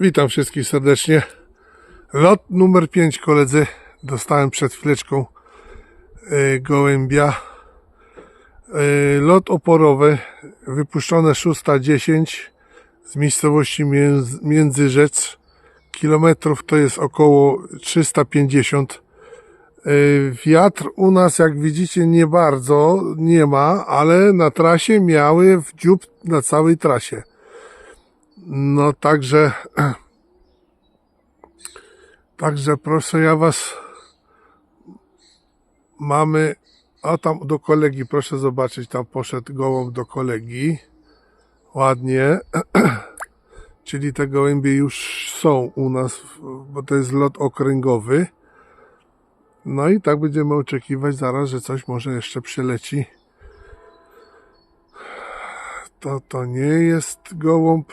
Witam wszystkich serdecznie. Lot numer 5, koledzy. Dostałem przed chwileczką e, gołębia. E, lot oporowy, wypuszczone 6.10 z miejscowości Między- Międzyrzec. Kilometrów to jest około 350. E, Wiatr u nas, jak widzicie, nie bardzo nie ma, ale na trasie miały w dziób na całej trasie. No także, także proszę ja was, mamy, a tam do kolegi, proszę zobaczyć, tam poszedł gołąb do kolegi, ładnie, czyli te gołębie już są u nas, bo to jest lot okręgowy. No i tak będziemy oczekiwać zaraz, że coś może jeszcze przyleci. To to nie jest gołąb.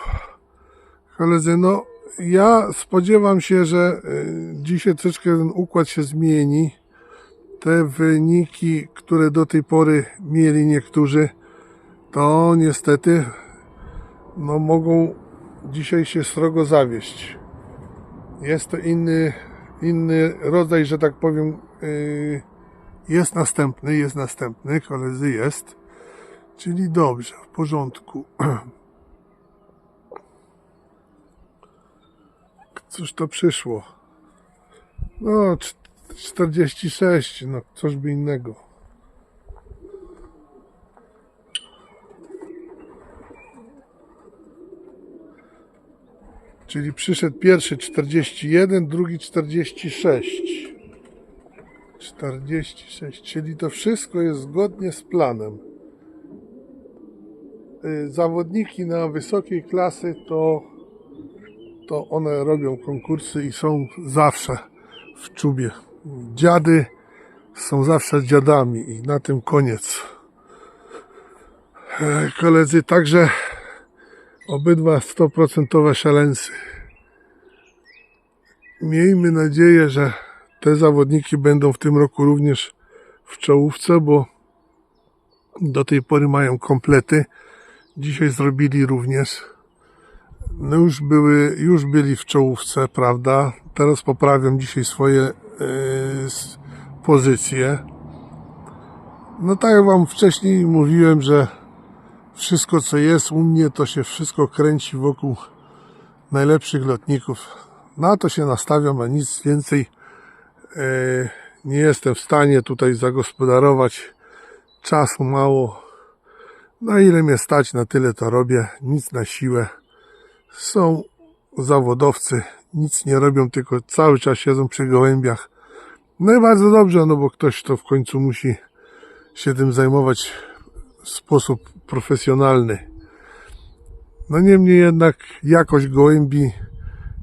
Koledzy, no ja spodziewam się, że y, dzisiaj troszeczkę ten układ się zmieni. Te wyniki, które do tej pory mieli niektórzy, to niestety no mogą dzisiaj się srogo zawieść. Jest to inny, inny rodzaj, że tak powiem, y, jest następny, jest następny, koledzy, jest. Czyli dobrze, w porządku. Cóż to przyszło? No, cz- 46, no coś by innego. Czyli przyszedł pierwszy 41, drugi 46. 46, czyli to wszystko jest zgodnie z planem. Y, Zawodniki na wysokiej klasy to to one robią konkursy i są zawsze w czubie. Dziady są zawsze dziadami i na tym koniec. E, Koledzy, także obydwa 100% szaleńcy. Miejmy nadzieję, że te zawodniki będą w tym roku również w czołówce, bo do tej pory mają komplety. Dzisiaj zrobili również no już były, już byli w czołówce, prawda? Teraz poprawiam dzisiaj swoje s- pozycje. No tak jak wam wcześniej mówiłem, że wszystko co jest u mnie, to się wszystko kręci wokół najlepszych lotników. Na to się nastawiam, a nic więcej e, nie jestem w stanie tutaj zagospodarować. Czasu mało. Na ile mnie stać, na tyle to robię. Nic na siłę są zawodowcy, nic nie robią, tylko cały czas siedzą przy gołębiach. No i bardzo dobrze, no bo ktoś to w końcu musi się tym zajmować w sposób profesjonalny. No niemniej jednak jakość gołębi,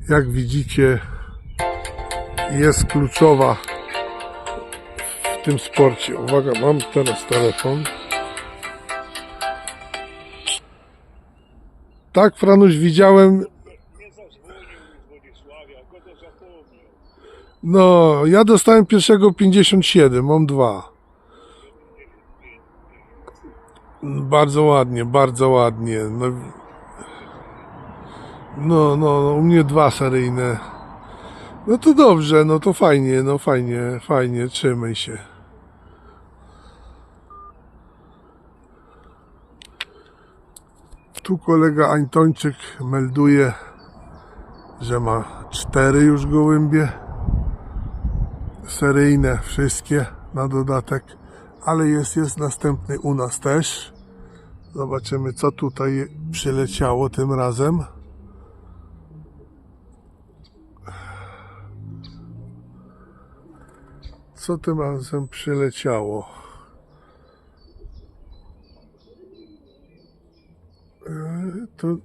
jak widzicie, jest kluczowa w tym sporcie. Uwaga, mam teraz telefon. Tak, Franuś, widziałem. No, ja dostałem pierwszego 57, mam dwa. Bardzo ładnie, bardzo ładnie. No, no, no, u mnie dwa seryjne. No to dobrze, no to fajnie, no fajnie, fajnie, trzymaj się. Tu kolega Antończyk melduje, że ma cztery już gołębie seryjne, wszystkie na dodatek, ale jest, jest następny u nas też. Zobaczymy, co tutaj przyleciało tym razem. Co tym razem przyleciało? To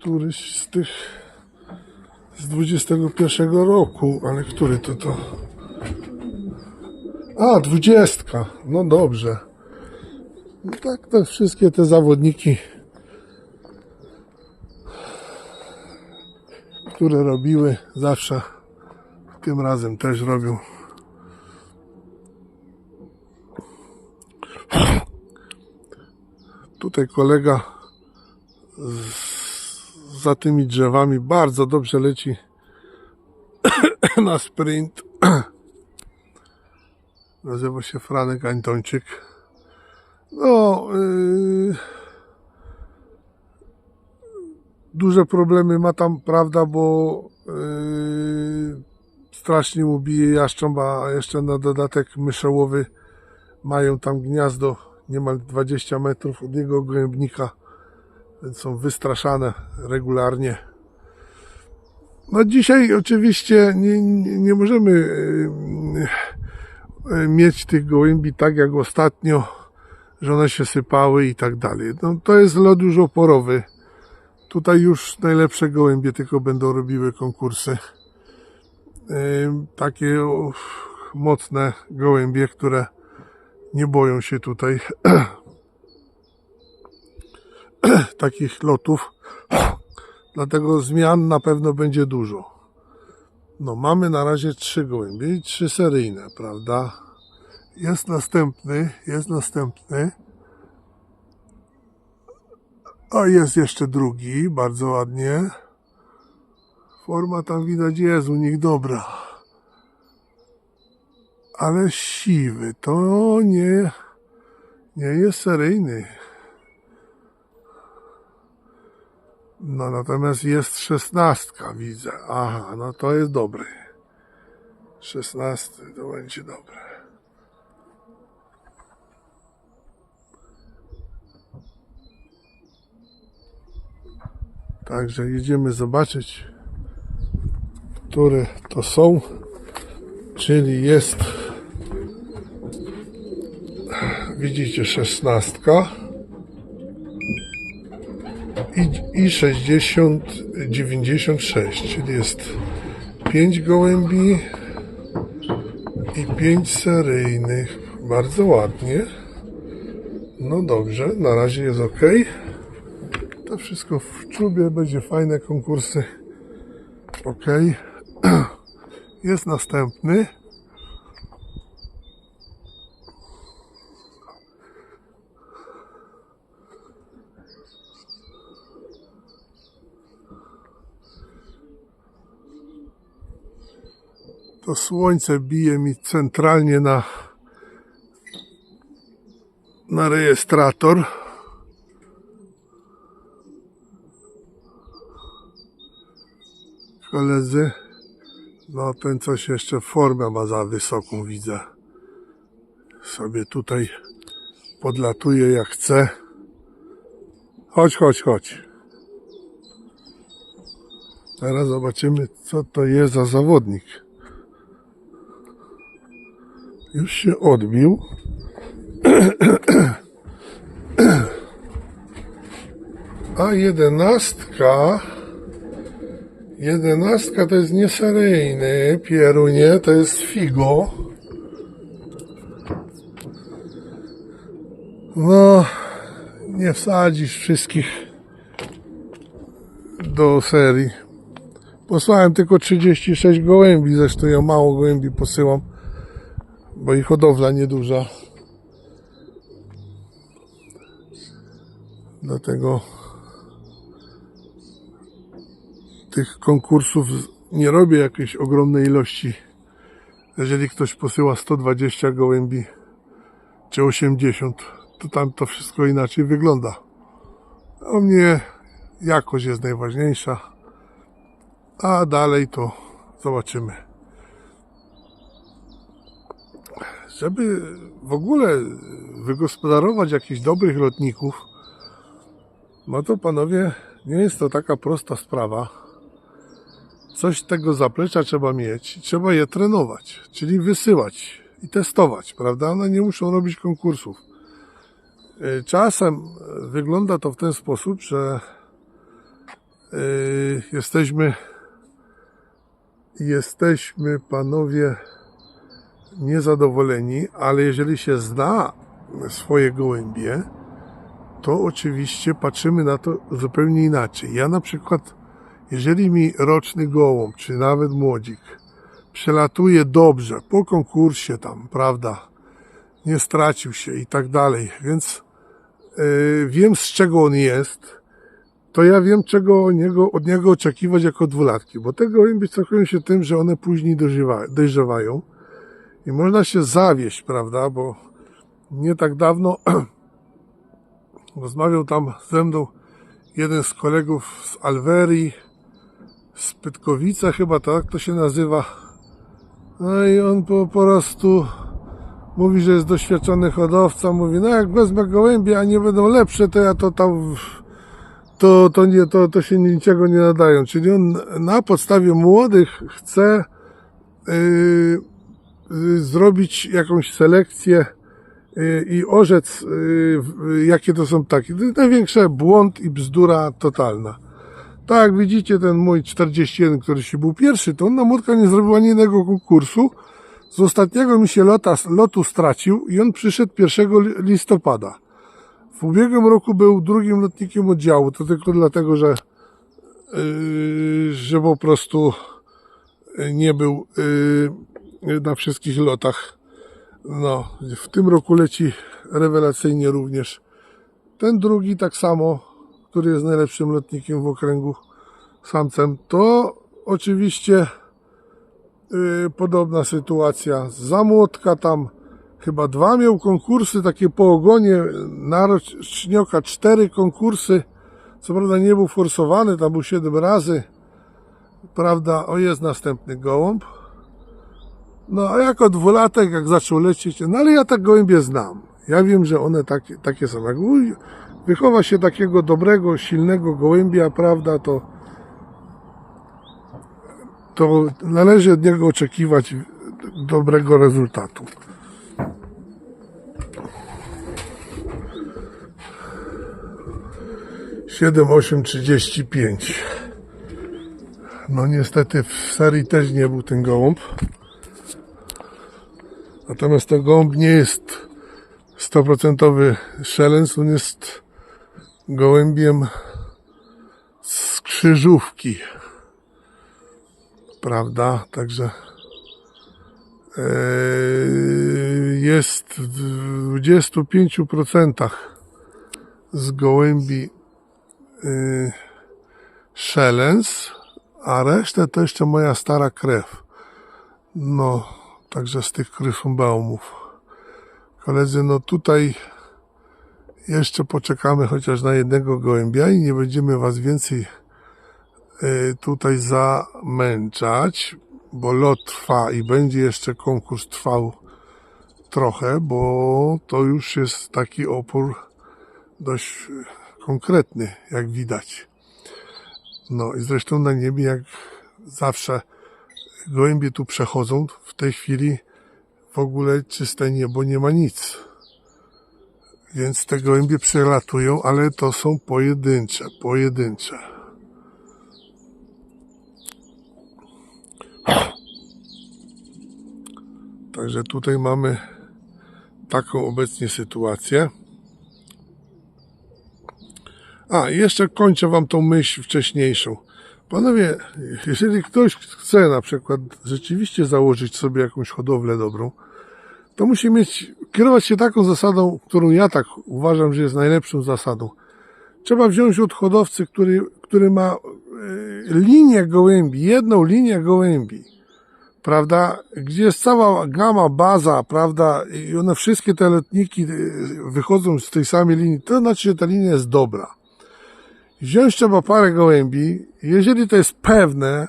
któryś z tych z 21 roku, ale który to to? A, 20. No dobrze. No tak, te wszystkie te zawodniki, które robiły zawsze, tym razem też robią. Tutaj kolega za tymi drzewami bardzo dobrze leci na sprint. Nazywa się Franek Antończyk. No, yy, duże problemy ma tam, prawda, bo yy, strasznie mu bije jaszcząb, a jeszcze na dodatek myszołowy mają tam gniazdo niemal 20 metrów od jego gołębnika, więc są wystraszane regularnie. No dzisiaj oczywiście nie, nie, nie możemy yy, yy, mieć tych gołębi tak jak ostatnio, że one się sypały i tak dalej. No, to jest lot już oporowy. Tutaj już najlepsze gołębie tylko będą robiły konkursy. Yy, takie mocne gołębie, które nie boją się tutaj takich lotów. Dlatego zmian na pewno będzie dużo. No, mamy na razie trzy gołębie i trzy seryjne, prawda? Jest następny, jest następny. A jest jeszcze drugi, bardzo ładnie. Forma tam widać jest u nich dobra. Ale siwy to nie, nie jest seryjny. No natomiast jest szesnastka, widzę. Aha, no to jest dobry. Szesnasty to będzie dobre. Także jedziemy zobaczyć, które to są. Czyli jest, widzicie, szesnastka i, i 60, 96, czyli jest 5 gołębi i 5 seryjnych. Bardzo ładnie. No dobrze, na razie jest ok. To wszystko w czubie, będzie fajne konkursy. Ok. Jest następny. To słońce bije mi centralnie na na rejestrator. Koledzy, no ten coś jeszcze formę ma za wysoką widzę. Sobie tutaj podlatuje jak chce. Chodź, chodź, chodź. Teraz zobaczymy co to jest za zawodnik. Już się odbił. A jedenastka Jedenastka to jest nieseryjny pierunie, to jest figo. No, nie wsadzisz wszystkich do serii. Posłałem tylko 36 gołębi, zresztą ja mało gołębi posyłam, bo ich hodowla nieduża. Dlatego tych konkursów nie robię jakiejś ogromnej ilości. Jeżeli ktoś posyła 120 gołębi czy 80, to tam to wszystko inaczej wygląda. A mnie jakość jest najważniejsza, a dalej to zobaczymy. Żeby w ogóle wygospodarować jakichś dobrych lotników, no to panowie, nie jest to taka prosta sprawa coś tego zaplecza trzeba mieć, trzeba je trenować, czyli wysyłać i testować, prawda? One nie muszą robić konkursów. Y, Czasem wygląda to w ten sposób, że y, jesteśmy jesteśmy panowie niezadowoleni, ale jeżeli się zna swoje gołębie, to oczywiście patrzymy na to zupełnie inaczej. Ja na przykład jeżeli mi roczny gołąb, czy nawet młodzik, przelatuje dobrze, po konkursie tam, prawda, nie stracił się i tak dalej, więc yy, wiem z czego on jest, to ja wiem, czego od niego, od niego oczekiwać jako dwulatki, bo te gołębie cechują się tym, że one później dojrzewa, dojrzewają i można się zawieść, prawda, bo nie tak dawno rozmawiał tam ze mną jeden z kolegów z Alwerii, z Pytkowica chyba, tak to się nazywa. No i on po, po prostu mówi, że jest doświadczony hodowca, mówi, no jak wezmę gołębie, a nie będą lepsze, to ja to tam to, to, nie, to, to się niczego nie nadają. Czyli on na podstawie młodych chce yy, zrobić jakąś selekcję yy, i orzec, yy, jakie to są takie. Największy błąd i bzdura totalna. Tak, widzicie, ten mój 41, który się był pierwszy, to on na młotka nie zrobił ani jednego konkursu. Z ostatniego mi się lota, lotu stracił i on przyszedł 1 li- listopada. W ubiegłym roku był drugim lotnikiem oddziału, to tylko dlatego, że, yy, że po prostu nie był yy, na wszystkich lotach. No, w tym roku leci rewelacyjnie również. Ten drugi tak samo, który jest najlepszym lotnikiem w okręgu samcem, to oczywiście yy, podobna sytuacja. Za młotka tam chyba dwa miał konkursy takie po ogonie na rocznioka, cztery konkursy. Co prawda nie był forsowany, tam był siedem razy. Prawda, o jest następny gołąb. No a jako dwulatek, jak zaczął lecieć, no ale ja tak gołębie znam. Ja wiem, że one takie, takie są. Jak wychowa się takiego dobrego, silnego gołębia, prawda, to to należy od niego oczekiwać dobrego rezultatu. Siedem, osiem, trzydzieści pięć. No niestety w serii też nie był ten gołąb. Natomiast ten gołąb nie jest stoprocentowy szelens, on jest gołębiem z krzyżówki. Prawda? Także e, jest w 25% z gołębi y, szelens, a resztę to jeszcze moja stara krew. No, także z tych Kryfumbaumów. Koledzy, no tutaj jeszcze poczekamy chociaż na jednego gołębia i nie będziemy was więcej y, tutaj zamęczać, bo lot trwa i będzie jeszcze konkurs trwał trochę, bo to już jest taki opór dość konkretny, jak widać. No i zresztą na niebie, jak zawsze, gołębie tu przechodzą. W tej chwili w ogóle czyste niebo, nie ma nic. Więc te gołębie przelatują, ale to są pojedyncze, pojedyncze. Także tutaj mamy taką obecnie sytuację. A, jeszcze kończę Wam tą myśl wcześniejszą. Panowie, jeżeli ktoś chce na przykład rzeczywiście założyć sobie jakąś hodowlę dobrą, to musi mieć, kierować się taką zasadą, którą ja tak uważam, że jest najlepszą zasadą. Trzeba wziąć od hodowcy, który, który ma e, linię gołębi, jedną linię gołębi, prawda, gdzie jest cała gama, baza, prawda, i one wszystkie te lotniki e, wychodzą z tej samej linii, to znaczy, że ta linia jest dobra. Wziąć trzeba parę gołębi. Jeżeli to jest pewne,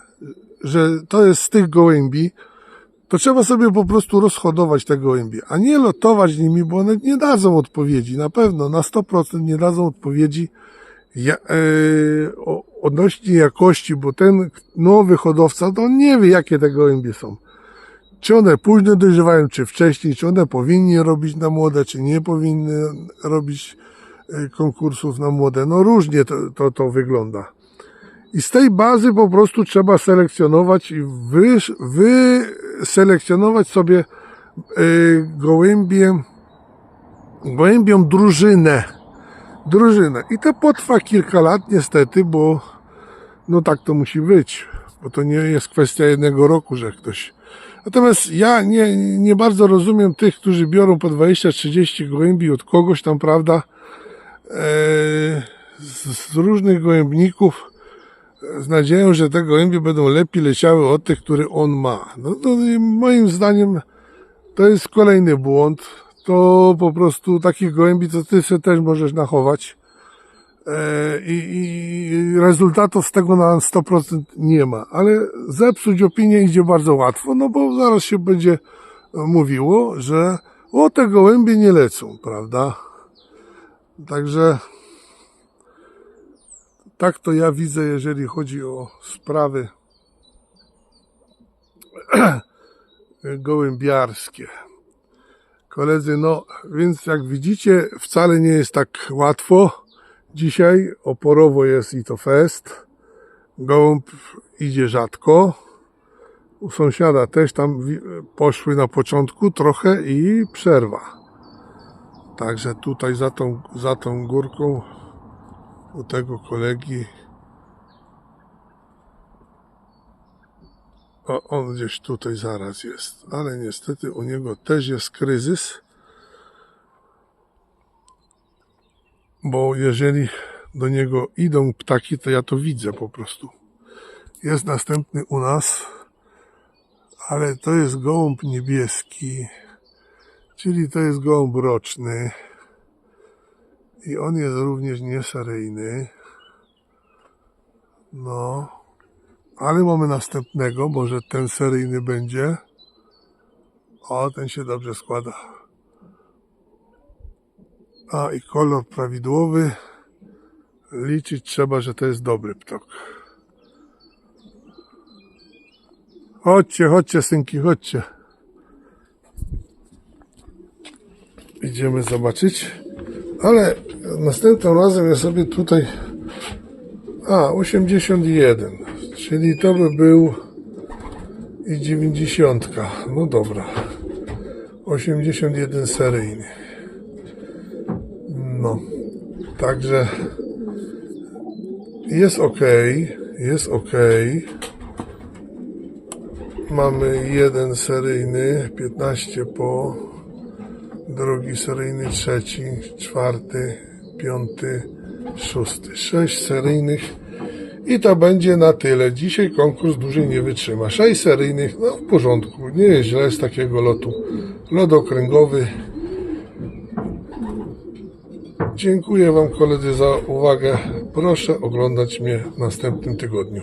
że to jest z tych gołębi, to trzeba sobie po prostu rozhodować te gołębie, a nie lotować nimi, bo one nie dadzą odpowiedzi. Na pewno, na 100% nie dadzą odpowiedzi ja, e, odnośnie jakości, bo ten nowy hodowca, to nie wie, jakie te gołębie są. Czy one późno dojrzewają, czy wcześniej, czy one powinny robić na młode, czy nie powinny robić konkursów na młode. No różnie to, to, to wygląda. I z tej bazy po prostu trzeba selekcjonować i wy, wyselekcjonować sobie y, gołębie, gołębią drużynę. Drużynę. I to potrwa kilka lat niestety, bo no tak to musi być. Bo to nie jest kwestia jednego roku, że ktoś... Natomiast ja nie, nie bardzo rozumiem tych, którzy biorą po 20-30 gołębi od kogoś tam, prawda? Eee, z, różnych gołębników z nadzieją, że te gołębie będą lepiej leciały od tych, które on ma. No to i moim zdaniem to jest kolejny błąd. To po prostu takich gołębi to ty sobie też możesz nachować. E, I, I rezultatów z tego na 100% nie ma. Ale zepsuć opinię idzie bardzo łatwo, no bo zaraz się będzie mówiło, że o te gołębie nie lecą, prawda? Także tak to ja widzę, jeżeli chodzi o sprawy gołębiarskie. Koledzy, no więc jak widzicie, wcale nie jest tak łatwo. Dzisiaj oporowo jest i to fest. Gołąb idzie rzadko. U sąsiada też tam poszły na początku trochę i przerwa. Także tutaj za tą, za tą górką u tego kolegi. O, on gdzieś tutaj zaraz jest, ale niestety u niego też jest kryzys, bo jeżeli do niego idą ptaki, to ja to widzę po prostu. Jest następny u nas, ale to jest gołąb niebieski, czyli to jest gołąb roczny. I on jest również nieseryjny. No. Ale mamy następnego, może ten seryjny będzie. O, ten się dobrze składa. A i kolor prawidłowy. Liczyć trzeba, że to jest dobry ptok. Chodźcie, chodźcie, synki, chodźcie. Idziemy zobaczyć. Ale następnym razem ja sobie tutaj. A, 81. Czyli to by był i 90. No dobra. 81 seryjny. No. Także jest ok. Jest ok. Mamy jeden seryjny, 15 po drugi seryjny, trzeci, czwarty, piąty, szósty. Sześć seryjnych i to będzie na tyle. Dzisiaj konkurs dłużej nie wytrzyma. Sześć seryjnych, no w porządku, nie jest źle z takiego lotu. Lot okręgowy. Dziękuję Wam koledzy za uwagę. Proszę oglądać mnie w następnym tygodniu.